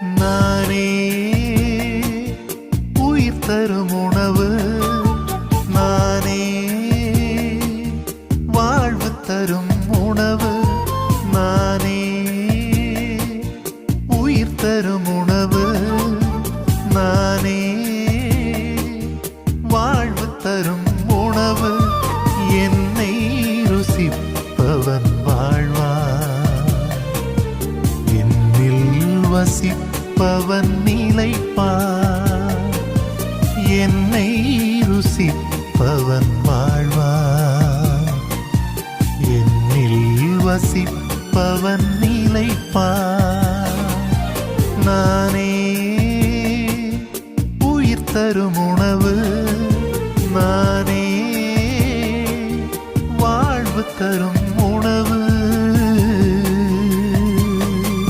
நானே உயிர் தரும் உணவு. நானே வாழ்வு தரும் உணவு. நானே உயிர் தரும் உணவு. நானே வாழ்வு தரும் உணவு. என்னை ருசிப்பவன் வாழ்வான். என்னில் நிற்பவன் நிலைப்பான். என்னை ருசிப்பவன் வாழ்வான். என்னில் வசிப்பவன் நிலைப்பான். நானே உயிர் தரும் உணவு. நானே வாழ்வு தரும்